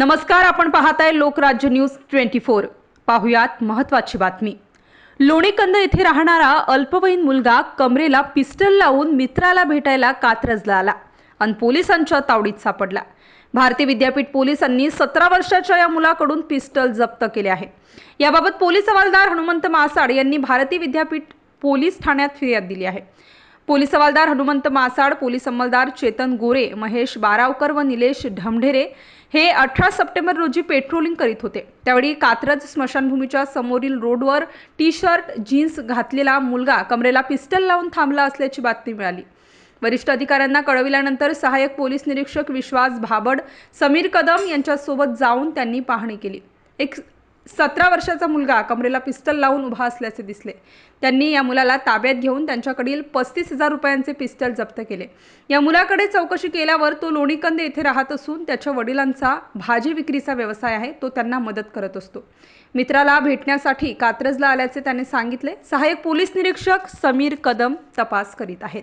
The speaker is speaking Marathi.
नमस्कार आपण पाहताय लोकराज्य न्यूज ट्वेंटी फोर. पाहुयात महत्वाची बातमी. लोणीकंद येथे राहणारा अल्पवयीन मुलगा कमरेला पिस्टल लावून मित्राला भेटायला कात्रजला आला आणि पोलिसांच्या तावडीत सापडला. भारतीय विद्यापीठ पोलिसांनी सतरा वर्षाच्या या मुलाकडून पिस्टल जप्त केले आहे. याबाबत पोलीस हवालदार हनुमंत मासाड यांनी भारतीय विद्यापीठ पोलीस ठाण्यात फिर्याद दिली आहे. पोलीस हवालदार हनुमंत मासाड पोलीस अंमलदार चेतन गोरे महेश बारावकर व निलेश ढमढेरे हे अठरा सप्टेंबर रोजी पेट्रोलिंग करीत होते. त्यावेळी कात्रज स्मशानभूमीच्या समोरील रोडवर टी शर्ट जीन्स घातलेला मुलगा कमरेला पिस्टल लावून थांबला असल्याची बातमी मिळाली. वरिष्ठ अधिकाऱ्यांना कळविल्यानंतर सहाय्यक पोलीस निरीक्षक विश्वास भाबड समीर कदम यांच्यासोबत जाऊन त्यांनी पाहणी केली. एक सतरा वर्षाचा मुलगा कमरेला पिस्टल लावून उभा असल्याचे दिसले. त्यांनी या मुलाला ताब्यात घेऊन त्यांच्याकडील पस्तीस हजार रुपयांचे पिस्टल जप्त केले. या मुलाकडे चौकशी केल्यावर तो लोणीकंद येथे राहत असून त्याच्या वडिलांचा भाजी विक्रीचा व्यवसाय आहे तो त्यांना मदत करत असतो. मित्राला भेटण्यासाठी कात्रजला आल्याचे त्याने सांगितले. सहाय्यक पोलीस निरीक्षक समीर कदम तपास करीत आहेत.